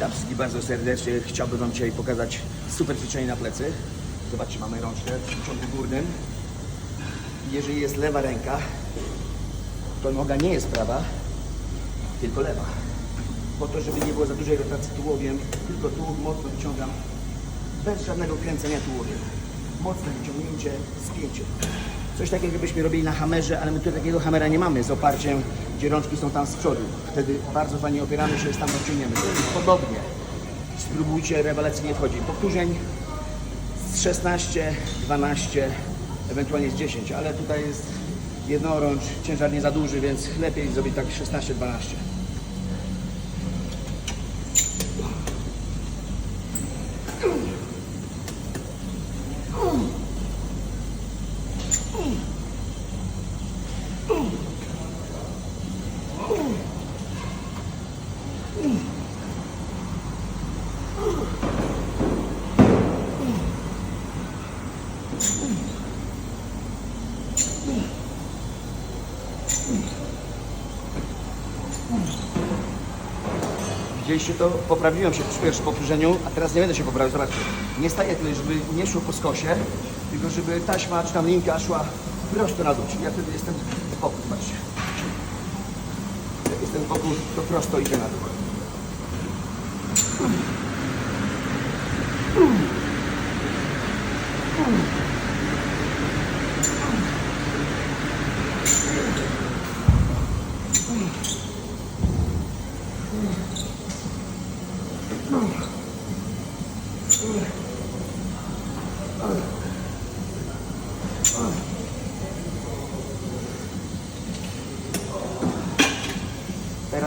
Witam wszystkich bardzo serdecznie. Chciałbym Wam dzisiaj pokazać super ćwiczenie na plecy. Zobaczcie, mamy rączkę w ciągu górnym. Jeżeli jest lewa ręka, to noga nie jest prawa, tylko lewa. Po to, żeby nie było za dużej rotacji tułowiem, tylko tułów mocno wyciągam, bez żadnego kręcenia tułowiem. Mocne wyciągnięcie, spięcie. Coś takiego, jakbyśmy robili na hamerze, ale my tu takiego hamera nie mamy z oparciem, gdzie rączki są tam z przodu. Wtedy bardzo fajnie opieramy się, tam rozciągniemy. Podobnie. Spróbujcie, rewelacyjnie wchodzi. Powtórzeń z 16, 12, ewentualnie z 10, ale tutaj jest jednorącz, ciężar nie za duży, więc lepiej zrobić tak 16, Widzieliście to? Poprawiłem się przy pierwszym powtórzeniu, a teraz nie będę się poprawiał. Zobaczcie, nie staję tutaj, żeby nie szło po skosie, tylko żeby taśma czy tam linka szła prosto na dół. Czyli ja wtedy jestem z boku, zobaczcie. Jak jestem z boku, to prosto idzie na dół.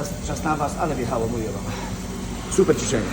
Teraz czas na Was, ale wjechało, mówię Wam. Super ciszenie.